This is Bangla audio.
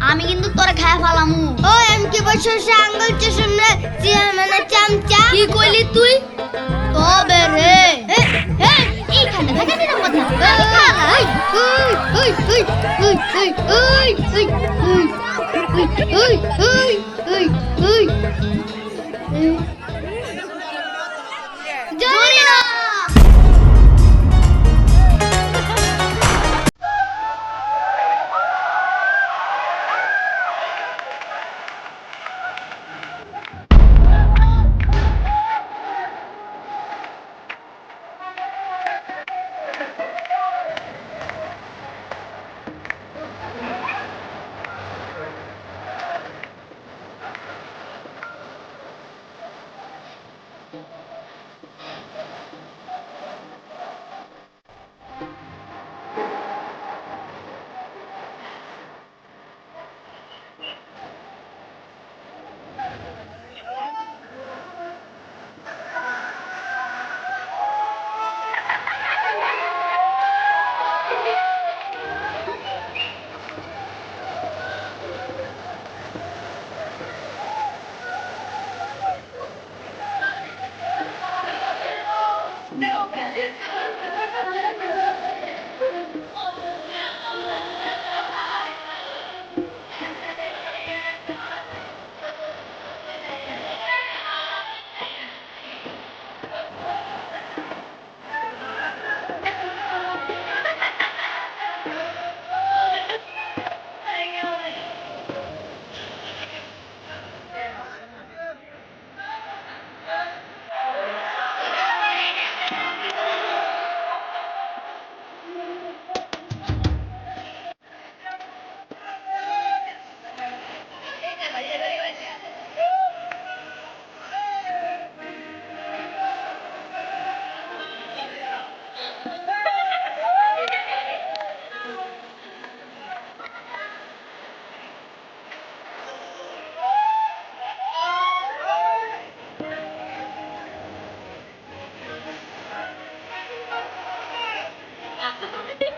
আমি কিন্তু তোরে খায় ফালামু ওই আমি কি বছর সে আঙ্গুল চুষুন রে চেয়ারম্যানের চামচা কি কইলি তুই তবে রে এ, এ, এইখানে থাকে কথা it Yeah.